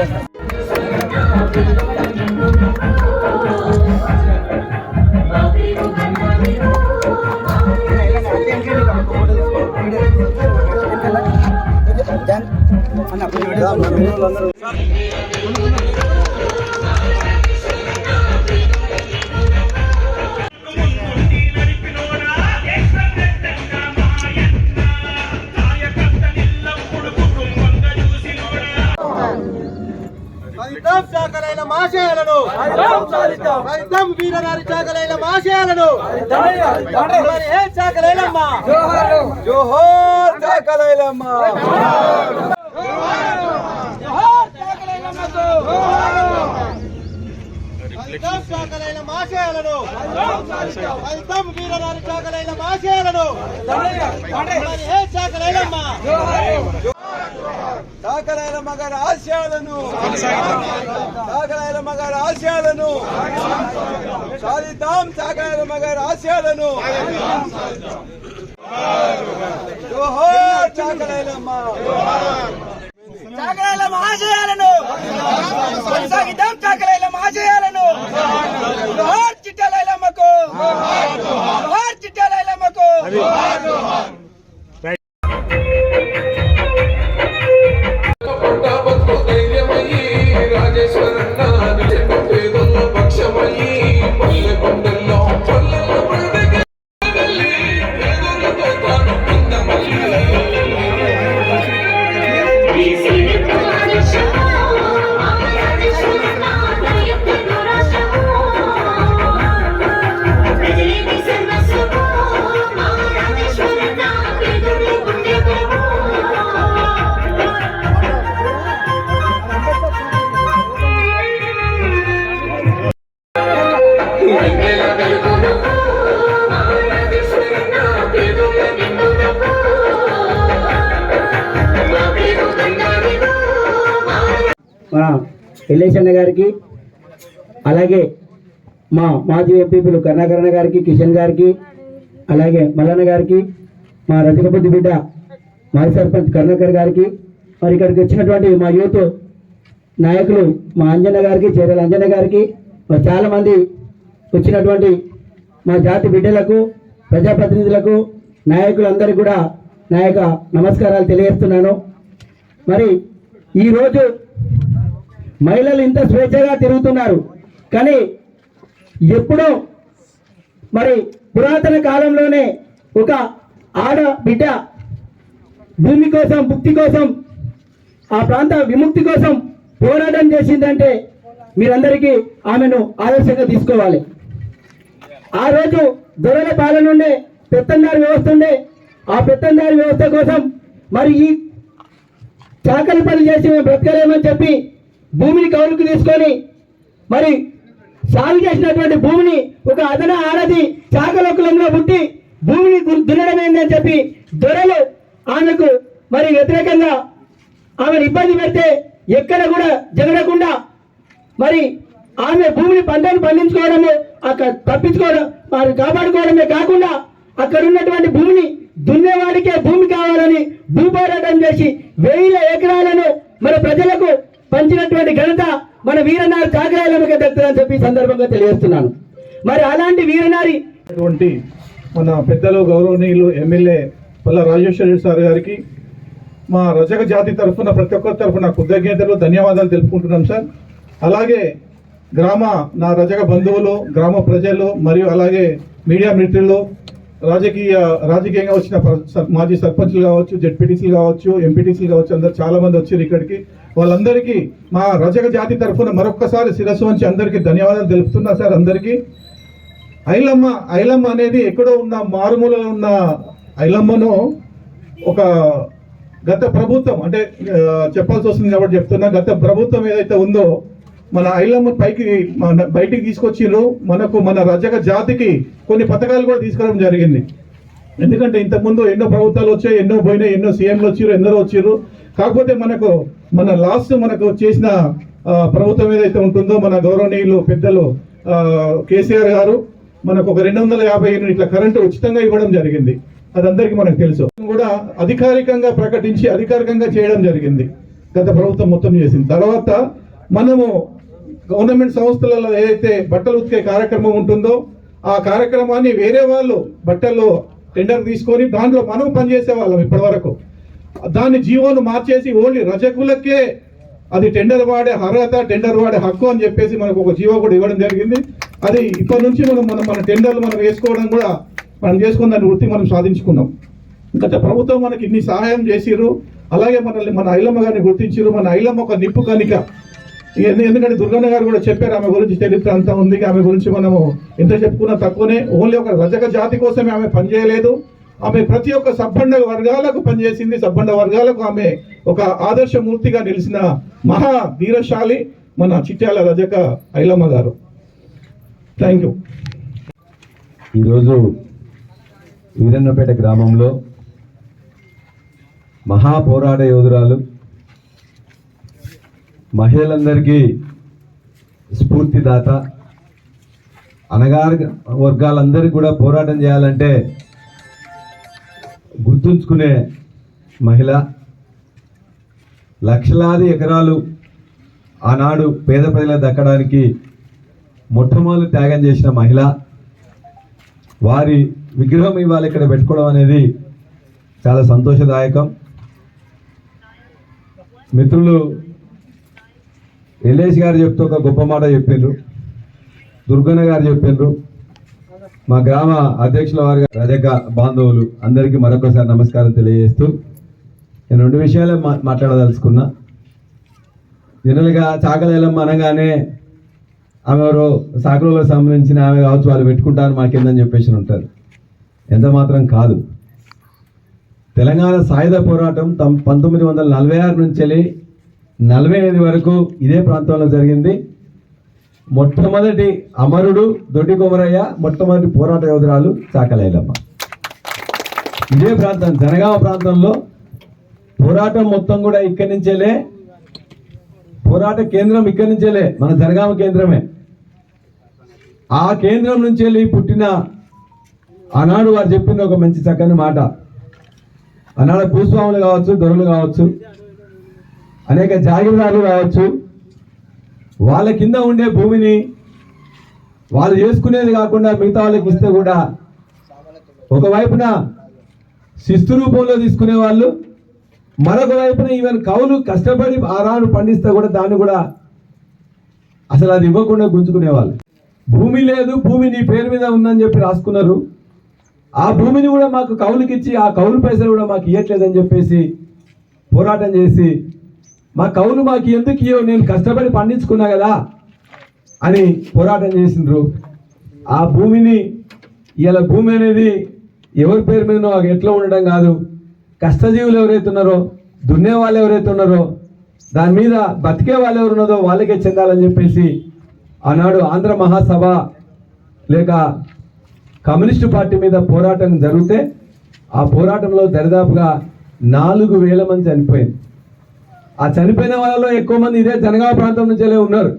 ఫలితం ఫలితం వీరనారి శాఖలైన మాశయాలను మరి ఏ శాఖలైనమ్మా జోహోర్ శాఖలైనమ్మ ఫలితం శాఖలైన మాశయాలను ఫలితం వీరనారి శాఖలైన మాశయాలను మరి ఏ శాఖలైనమ్మా సాగరాల మగారి ఆశయాలను సాగరాల మగారి ఆశయాలను సాధిద్దాం సాగరాల మగారి ఆశయాలను జోహోర్ ఆశయాలను మన ఎల్లేశన్న గారికి అలాగే మా మాజీ ఎంపీపీలు కరుణాకరణ గారికి కిషన్ గారికి అలాగే మల్లన్న గారికి మా రజకపతి బిడ్డ మాజీ సర్పంచ్ కరుణాకర్ గారికి మరి ఇక్కడికి వచ్చినటువంటి మా యూత్ నాయకులు మా అంజన్న గారికి చీరల అంజన్న గారికి మరి చాలామంది వచ్చినటువంటి మా జాతి బిడ్డలకు ప్రజాప్రతినిధులకు నాయకులందరికీ కూడా నా యొక్క నమస్కారాలు తెలియజేస్తున్నాను. మరి ఈరోజు మహిళలు ఇంత స్వేచ్ఛగా తిరుగుతున్నారు. కానీ ఎప్పుడో మరి పురాతన కాలంలోనే ఒక ఆడ బిడ్డ భూమి కోసం భుక్తి కోసం ఆ ప్రాంత విముక్తి కోసం పోరాటం చేసిందంటే మీరందరికీ ఆమెను ఆదర్శంగా తీసుకోవాలి. ఆ రోజు దొరల పాలన ఉండే పెత్తందారి వ్యవస్థ ఉండే ఆ పెత్తందారి వ్యవస్థ కోసం మరి ఈ చాకలి పని చేసి మేము బ్రతకలేమని చెప్పి భూమిని కౌలుకు తీసుకొని మరి సాగు చేసినటువంటి భూమిని ఒక అదన ఆడది చాకలోకులంలో పుట్టి భూమిని దున్నడం ఏందని చెప్పి దొరలు ఆమెకు మరి వ్యతిరేకంగా ఆమెను ఇబ్బంది పెడితే ఎక్కడ కూడా జరగకుండా మరి ఆమె భూమిని పంటను పండించుకోవడము అక్కడ తప్పించుకోవడం వారు కాపాడుకోవడమే కాకుండా అక్కడ ఉన్నటువంటి భూమిని దున్నేవాడికే భూమి కావాలని భూపోరాటం చేసి వేల ఎకరాలను మన ప్రజలకు పంచినటువంటి ఘనత మన వీరనారి చాకరాలకి చెప్పి సందర్భంగా తెలియజేస్తున్నాను. మరి అలాంటి వీరనారి మన పెద్దలు గౌరవనీయులు ఎమ్మెల్యే పల్ల రాజేశ్వర రెడ్డి సార్ గారికి మా రజక జాతి తరఫున ప్రతి ఒక్కరి తరఫున కృతజ్ఞతలు ధన్యవాదాలు తెలుపుకుంటున్నాం సార్. అలాగే గ్రామ నా రజక బంధువులు గ్రామ ప్రజలు మరియు అలాగే మీడియా మిత్రులు రాజకీయ రాజకీయంగా వచ్చిన సర్- మాజీ సర్పంచ్లు కావచ్చు జెడ్పీటీసీలు కావచ్చు ఎంపీటీసీలు కావచ్చు అందరు చాలామంది వచ్చారు ఇక్కడికి. వాళ్ళందరికీ మా రజక జాతి తరఫున మరొక్కసారి శిరస్సు వంచి అందరికీ ధన్యవాదాలు తెలుపుతున్నా సార్ అందరికీ. ఐలమ్మ ఐలమ్మ అనేది ఎక్కడో ఉన్న మారుమూలలో ఉన్న ఐలమ్మను ఒక గత ప్రభుత్వం అంటే చెప్పాల్సి వస్తుంది కాబట్టి చెప్తున్నా. గత ప్రభుత్వం ఏదైతే ఉందో మన ఐలమ్మ పైకి మన బయటికి తీసుకొచ్చిర్రు. మనకు మన రజక జాతికి కొన్ని పథకాలు కూడా తీసుకురావడం జరిగింది. ఎందుకంటే ఇంతకుముందు ఎన్నో ప్రభుత్వాలు వచ్చాయి ఎన్నో పోయినాయి ఎన్నో సీఎంలు వచ్చిర్రు ఎందరో వచ్చిర్రు. కాకపోతే మనకు మన లాస్ట్ మనకు చేసిన ప్రభుత్వం ఏదైతే ఉంటుందో మన గౌరవనీయులు పెద్దలు కేసీఆర్ గారు మనకు ఒక రెండు వందల యాభై యూనిట్ల కరెంటు ఉచితంగా ఇవ్వడం జరిగింది. అది అందరికీ మనకు తెలుసు. కూడా అధికారికంగా ప్రకటించి అధికారికంగా చేయడం జరిగింది. గత ప్రభుత్వం మొత్తం చేసింది. తర్వాత మనము గవర్నమెంట్ సంస్థలలో ఏదైతే బట్టలు ఉతికే కార్యక్రమం ఉంటుందో ఆ కార్యక్రమాన్ని వేరే వాళ్ళు బట్టలు టెండర్ తీసుకొని దాంట్లో మనం పనిచేసే వాళ్ళం ఇప్పటి వరకు దాన్ని జీవోను మార్చేసి ఓన్లీ రజకులకే అది టెండర్ వాడే అర్హత టెండర్ వాడే హక్కు అని చెప్పేసి మనకు ఒక జీవో కూడా ఇవ్వడం జరిగింది. అది ఇప్పటి నుంచి మనం మనం మన టెండర్లు మనం వేసుకోవడం కూడా మనం చేసుకున్న దాని వృత్తి మనం సాధించుకున్నాం. గత ప్రభుత్వం మనకి ఇన్ని సహాయం చేసిరు అలాగే మనల్ని మన ఐలమ్మ గారిని గుర్తించారు మన ఐలమ్మ ఒక నిప్పు కనిక ఎందుకంటే దుర్గన్న గారు కూడా చెప్పారు ఆమె గురించి చరిత్ర అంతా ఉంది. ఆమె గురించి మనము ఎంత చెప్పుకున్నా తక్కువనే. ఓన్లీ ఒక రజక జాతి కోసమే ఆమె పనిచేయలేదు. ఆమె ప్రతి ఒక్క సబ్బండ వర్గాలకు పనిచేసింది సబ్బండ వర్గాలకు ఆమె ఒక ఆదర్శమూర్తిగా నిలిచిన మహా ధీరశాలి మన చిట్యాల రజక ఐలమ్మ గారు. థ్యాంక్ యూ ఈరోజు వీరన్నపేట గ్రామంలో మహా పోరాట యోధురాలు మహిళలందరికీ స్ఫూర్తిదాత. అనగారి వర్గాలందరికీ కూడా పోరాటం చేయాలంటే గుర్తుంచుకునే మహిళ లక్షలాది ఎకరాలు ఆనాడు పేద ప్రజలకు దక్కడానికి మొట్టమొదటి త్యాగం చేసిన మహిళ వారి విగ్రహం ఇవాళ ఇక్కడ పెట్టుకోవడం అనేది చాలా సంతోషదాయకం. మిత్రులు ఎల్ఏసి గారు చెప్తే ఒక గొప్ప మాట చెప్పిండ్రు దుర్గన్న గారు చెప్పిండ్రు మా గ్రామ అధ్యక్షుల వారి రజక బాంధవులు అందరికీ మరొకసారి నమస్కారం తెలియజేస్తూ నేను రెండు విషయాలే మా మాట్లాడదలుచుకున్నా. జనరల్గా చాకలేలం అనగానే ఆమె ఎవరో సాకులకు సంబంధించిన ఆమె కావచ్చు వాళ్ళు పెట్టుకుంటారు మాకేందని చెప్పేసి ఉంటారు. ఎంత మాత్రం కాదు. తెలంగాణ సాయుధ పోరాటం తమ్ పంతొమ్మిది వందల నలభై ఆరు నుంచి వెళ్ళి నలభై ఎనిమిది వరకు ఇదే ప్రాంతంలో జరిగింది. మొట్టమొదటి అమరుడు దొడ్డి కొమరయ్య మొట్టమొదటి పోరాట యోధురాలు చాకలైలమ్మ. ఇదే ప్రాంతం జనగామ ప్రాంతంలో పోరాటం మొత్తం కూడా ఇక్కడి నుంచేలే పోరాట కేంద్రం ఇక్కడి నుంచేలే మన జనగామ కేంద్రమే. ఆ కేంద్రం నుంచి వెళ్ళి పుట్టిన ఆనాడు వారు చెప్పిన ఒక మంచి చక్కని మాట. ఆనాడు భూస్వాములు కావచ్చు దొరలు కావచ్చు అనేక జాగీరదారులు కావచ్చు వాళ్ళ కింద ఉండే భూమిని వాళ్ళు చేసుకునేది కాకుండా మిగతా వాళ్ళకి ఇస్తే కూడా ఒకవైపున శిస్తు రూపంలో తీసుకునే వాళ్ళు మరొక వైపున ఈవెన్ కవులు కష్టపడి ఆరాను పండిస్తే కూడా దాన్ని కూడా అసలు అది ఇవ్వకుండా గుంజుకునేవాళ్ళు భూమి లేదు భూమి నీ పేరు మీద ఉందని చెప్పి రాసుకున్నారు. ఆ భూమిని కూడా మాకు కవులకి ఇచ్చి ఆ కౌలు పైసలు కూడా మాకు ఇవ్వట్లేదని చెప్పేసి పోరాటం చేసి మా కవులు మాకు ఎందుకు ఇయో నేను కష్టపడి పండించుకున్నా కదా అని పోరాటం చేసిండ్రు. ఆ భూమిని ఇలా భూమి అనేది ఎవరి పేరు మీద ఎట్లా ఉండడం కాదు. కష్టజీవులు ఎవరైతే ఉన్నారో దున్నే వాళ్ళు ఎవరైతే ఉన్నారో దాని మీద బతికే వాళ్ళు ఎవరు ఉన్నదో వాళ్ళకే చెందాలని చెప్పేసి ఆనాడు ఆంధ్ర మహాసభ లేక కమ్యూనిస్టు పార్టీ మీద పోరాటం జరిగితే ఆ పోరాటంలో దరిదాపుగా నాలుగు వేల మంది చనిపోయింది. ఆ చనిపోయిన వాళ్ళలో ఎక్కువ మంది ఇదే జనగామ ప్రాంతం నుంచే ఉన్నారు.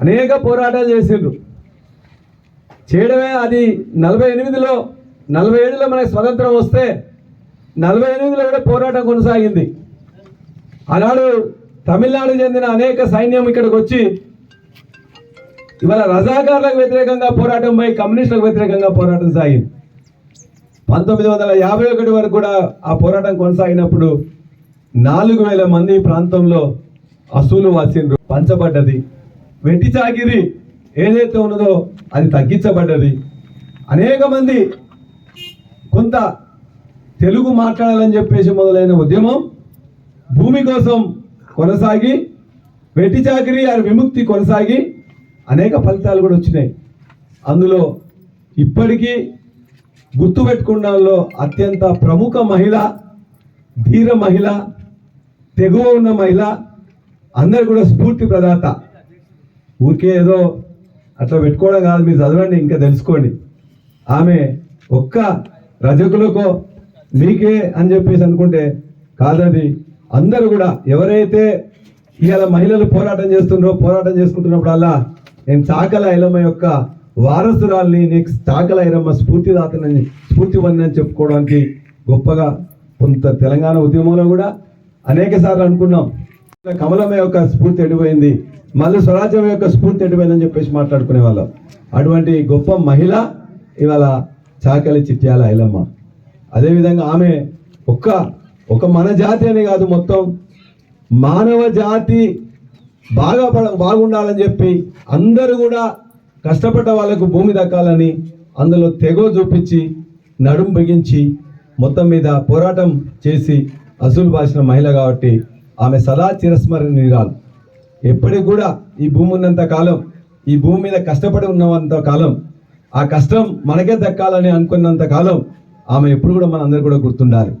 అనేక పోరాటాలు చేసిండ్రు. చేయడమే అది నలభై ఎనిమిదిలో నలభై ఏడులో మనకి స్వతంత్రం వస్తే నలభై ఎనిమిదిలో కూడా పోరాటం కొనసాగింది. ఆనాడు తమిళనాడు చెందిన అనేక సైన్యం ఇక్కడికి వచ్చి ఇవాళ రజాకారులకు వ్యతిరేకంగా పోరాటం పోయి కమ్యూనిస్టులకు వ్యతిరేకంగా పోరాటం సాగింది. పంతొమ్మిది వందల యాభై ఒకటి వరకు కూడా ఆ పోరాటం కొనసాగినప్పుడు నాలుగు వేల మంది ప్రాంతంలో అసూలు వాసిండ్రు పంచబడ్డది. వెట్టి చాకిరి ఏదైతే ఉన్నదో అది తగ్గించబడ్డది. అనేక మంది కొంత తెలుగు మాట్లాడాలని చెప్పేసి మొదలైన ఉద్యమం భూమి కోసం కొనసాగి వెట్టి చాకిరి అది విముక్తి కొనసాగి అనేక ఫలితాలు కూడా వచ్చినాయి. అందులో ఇప్పటికీ గుర్తుపెట్టుకున్నాలో అత్యంత ప్రముఖ మహిళ ధీర మహిళ తెగువ ఉన్న మహిళ అందరు కూడా స్ఫూర్తి ప్రదాత. ఊరికే ఏదో అట్లా పెట్టుకోవడం కాదు మీరు చదవండి ఇంకా తెలుసుకోండి. ఆమె ఒక్క రజకులకో మీకే అని చెప్పేసి అనుకుంటే కాదది. అందరూ కూడా ఎవరైతే ఇవాళ మహిళలు పోరాటం చేస్తుండ్రో పోరాటం చేసుకుంటున్నప్పుడల్లా నేను చాకల ఐలమ్మ యొక్క వారసురాల్ని నీకు చాకల ఐలమ్మ స్ఫూర్తిదాతనని స్ఫూర్తి పొందని చెప్పుకోవడానికి గొప్పగా కొంత తెలంగాణ ఉద్యమంలో కూడా అనేక సార్లు అనుకున్నాం. కమలం యొక్క స్ఫూర్తి ఎడిపోయింది. మళ్ళీ స్వరాజ్యం యొక్క స్ఫూర్తి ఎడిపోయిందని చెప్పేసి మాట్లాడుకునే వాళ్ళం. అటువంటి గొప్ప మహిళ ఇవాళ చాకలి చిట్యాల ఐలమ్మ. అదేవిధంగా ఆమె ఒక్క ఒక మన జాతి అని కాదు మొత్తం. మానవ జాతి బాగా పడ- బాగుండాలని చెప్పి అందరూ కూడా కష్టపడ్డ వాళ్ళకు భూమి దక్కాలని అందులో తెగో చూపించి నడుం బిగించి మొత్తం మీద పోరాటం చేసి అసూలు బాసిన మహిళ కాబట్టి ఆమె సదా చిరస్మరణీయురాలు. ఎప్పటికి కూడా ఈ భూమి ఉన్నంత కాలం ఈ భూమి మీద కష్టపడి ఉన్నంత కాలం ఆ కష్టం మనకే దక్కాలని అనుకున్నంత కాలం ఆమె ఎప్పుడు కూడా మన అందరు కూడా గుర్తుండాలి.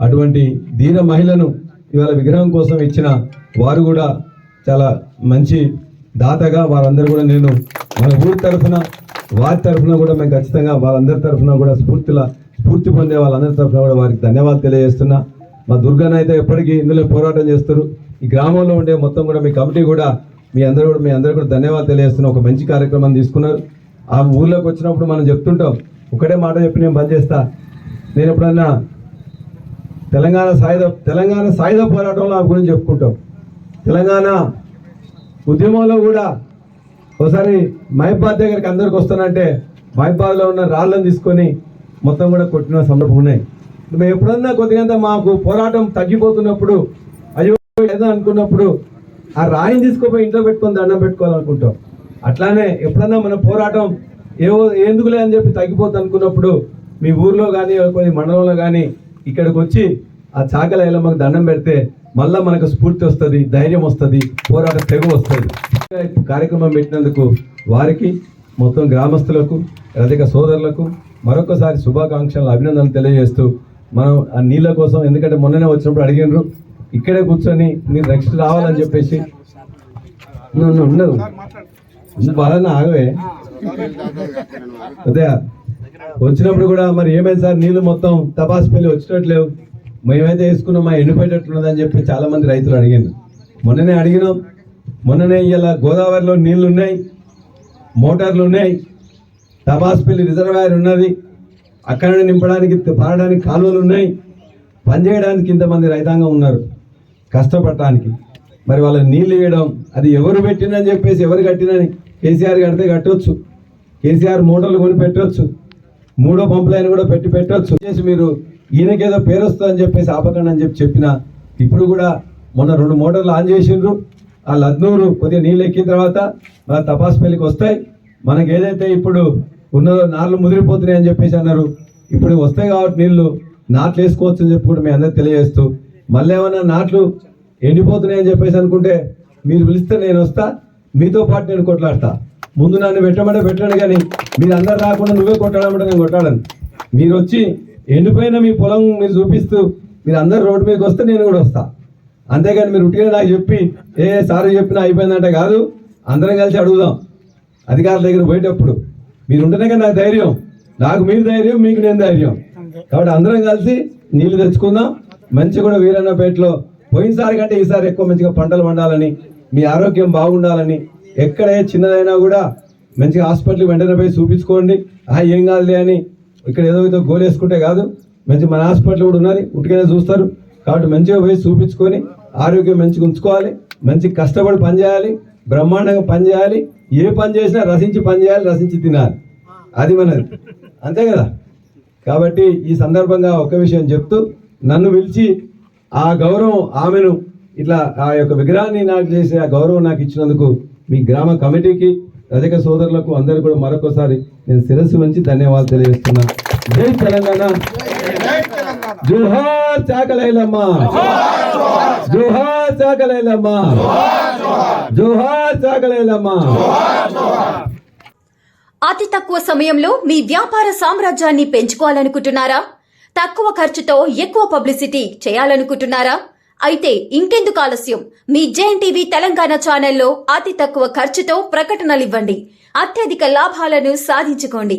అటువంటి ధీర మహిళను ఇవాళ విగ్రహం కోసం ఇచ్చిన వారు కూడా చాలా మంచి దాతగా వారందరూ కూడా నేను మన ఊరి తరఫున వారి తరఫున కూడా మేము ఖచ్చితంగా వాళ్ళందరి తరఫున కూడా స్ఫూర్తిలా స్ఫూర్తి పొందే వాళ్ళందరి తరఫున కూడా వారికి ధన్యవాదాలు తెలియజేస్తున్నా. మా దుర్గాని అయితే ఎప్పటికీ ఇందులో పోరాటం చేస్తారు. ఈ గ్రామంలో ఉండే మొత్తం కూడా మీ కమిటీ కూడా మీ అందరూ కూడా మీ అందరూ కూడా ధన్యవాదాలు తెలియజేస్తున్న ఒక మంచి కార్యక్రమం తీసుకున్నారు. ఆ ఊర్లోకి వచ్చినప్పుడు మనం చెప్తుంటాం ఒకటే మాట చెప్పి నేను బంద్ చేస్తా. నేను ఎప్పుడన్నా తెలంగాణ సాయుధ తెలంగాణ సాయుధ పోరాటంలో ఆ గురించి చెప్పుకుంటాం. తెలంగాణ ఉద్యమంలో కూడా ఒకసారి మహిబాద్ దగ్గరికి అందరికి వస్తానంటే మహిబాద్లో ఉన్న రాళ్ళను తీసుకొని మొత్తం కూడా కొట్టిన సందర్భం ఉన్నాయి. మేము ఎప్పుడన్నా కొద్దిగా మాకు పోరాటం తగ్గిపోతున్నప్పుడు అయ్యో ఏదో అనుకున్నప్పుడు ఆ రాయిని తీసుకుపోయి ఇంట్లో పెట్టుకొని దండం పెట్టుకోవాలనుకుంటాం. అట్లానే ఎప్పుడన్నా మన పోరాటం ఏవో ఎందుకులే అని చెప్పి తగ్గిపోతుంది అనుకున్నప్పుడు మీ ఊర్లో కానీ కొన్ని మండలంలో కానీ ఇక్కడికి వచ్చి ఆ చాకల మాకు దండం పెడితే మళ్ళీ మనకు స్ఫూర్తి వస్తుంది ధైర్యం వస్తుంది పోరాట తెగు వస్తుంది. కార్యక్రమం పెట్టినందుకు వారికి మొత్తం గ్రామస్తులకు రజక సోదరులకు మరొకసారి శుభాకాంక్షలు అభినందనలు తెలియజేస్తూ మనం ఆ నీళ్ళ కోసం ఎందుకంటే మొన్ననే వచ్చినప్పుడు అడిగినారు ఇక్కడే కూర్చొని మీరు నెక్స్ట్ రావాలని చెప్పేసి. నువ్వు ఉండదు. బాగా ఆగవే. అదే వచ్చినప్పుడు కూడా మరి ఏమైంది సార్? నీళ్ళు మొత్తం తపాసుపల్లి వచ్చినట్లేవు. మేమైతే వేసుకున్నాం మా ఎండిపోయేటట్లున్నది అని చెప్పి చాలా మంది రైతులు అడిగారు మొన్ననే అడిగినాం. మొన్ననే ఇలా గోదావరిలో నీళ్ళు ఉన్నాయి మోటార్లు ఉన్నాయి తపాసుపల్లి రిజర్వాయర్ ఉన్నది. అక్కడ నింపడానికి పారడానికి కాలువలు ఉన్నాయి. పనిచేయడానికి ఇంతమంది రైతాంగం ఉన్నారు. కష్టపడటానికి. మరి వాళ్ళ నీళ్ళు ఇవ్వడం అది ఎవరు పెట్టినని చెప్పేసి ఎవరు కట్టినని కేసీఆర్ కడితే కట్టొచ్చు. కేసీఆర్ మోటార్లు కొని పెట్టవచ్చు మూడో పంపులైన కూడా పెట్టి పెట్టొచ్చు. చేసి మీరు ఈయనకేదో పేరు వస్తుందని చెప్పేసి ఆపకండి అని చెప్పి చెప్పిన ఇప్పుడు కూడా మొన్న రెండు మోటార్లు ఆన్ చేసిండ్రు. ఆ లద్నూరు కొద్దిగా నీళ్ళు ఎక్కిన తర్వాత మన తపాసుపల్లికి వస్తాయి. మనకి ఏదైతే ఇప్పుడు ఉన్నదో నార్లు ముదిరిపోతున్నాయి అని చెప్పేసి అన్నారు. ఇప్పుడు వస్తాయి కాబట్టి నీళ్ళు నాట్లు వేసుకోవచ్చు అని చెప్పి కూడా మీ అందరికి తెలియజేస్తూ మళ్ళీ ఏమన్నా నాట్లు ఎండిపోతున్నాయి అని చెప్పేసి అనుకుంటే మీరు పిలిస్తే నేను వస్తా మీతో పాటు నేను కొట్లాడతా. ముందు నన్ను పెట్టమంటే పెట్టాను కానీ మీరు అందరు రాకుండా నువ్వే కొట్టాడమంటే నేను కొట్టాడను మీరు వచ్చి ఎండిపోయిన మీ పొలం మీరు చూపిస్తూ మీరు అందరు రోడ్డు మీదకి వస్తే నేను కూడా వస్తా. అంతేగాని మీరు ఉట్టిగా నాకు చెప్పి ఏ సారీ చెప్పినా అయిపోయిందంటే కాదు అందరం కలిసి అడుగుదాం. అధికారుల దగ్గర పోయేటప్పుడు మీరు ఉంటేనే కదా నాకు ధైర్యం. నాకు మీరు ధైర్యం మీకు నేను ధైర్యం. కాబట్టి అందరం కలిసి నీళ్ళు తెచ్చుకుందాం. మంచి కూడా వీరన్నపేటలో పోయినసారి కంటే ఈసారి ఎక్కువ మంచిగా పంటలు పండాలని మీ ఆరోగ్యం బాగుండాలని ఎక్కడ చిన్నదైనా కూడా మంచిగా హాస్పిటల్ వెంటనే పోయి చూపించుకోండి. ఆ ఏం కాదులే అని ఇక్కడ ఏదో ఏదో గోలు వేసుకుంటే కాదు. మంచి మన హాస్పిటల్ కూడా ఉన్నది ఉట్టిగానే చూస్తారు. కాబట్టి మంచిగా పోయి చూపించుకొని ఆరోగ్యం మంచిగా ఉంచుకోవాలి. మంచి కష్టపడి పని చేయాలి బ్రహ్మాండంగా పని చేయాలి ఏ పని చేసినా రసించి పని చేయాలి రసించి తినాలి. అది మనది. అంతే కదా? కాబట్టి ఈ సందర్భంగా ఒక విషయం చెప్తూ నన్ను పిలిచి ఆ గౌరవం ఆమెను ఇట్లా ఆ యొక్క విగ్రహాన్ని నాకు చేసే ఆ గౌరవం నాకు ఇచ్చినందుకు మీ గ్రామ కమిటీకి రజక సోదరులకు అందరు కూడా మరొకసారి నేను శిరస్సు నుంచి ధన్యవాదాలు తెలియజేస్తున్నా. జై తెలంగాణ. జుహార్ చాకలైలమ్మ. జోహార్ చాకలైలమ్మ జోహార్ చాకలైలమ్మ అతి తక్కువ సమయంలో మీ వ్యాపార సామ్రాజ్యాన్ని పెంచుకోవాలనుకుంటున్నారా? తక్కువ ఖర్చుతో ఎక్కువ పబ్లిసిటీ చేయాలనుకుంటున్నారా? అయితే ఇంకెందుకు ఆలస్యం? మీ జేఎన్ టీవీ తెలంగాణ ఛానల్లో అతి తక్కువ ఖర్చుతో ప్రకటనలు ఇవ్వండి అత్యధిక లాభాలను సాధించుకోండి.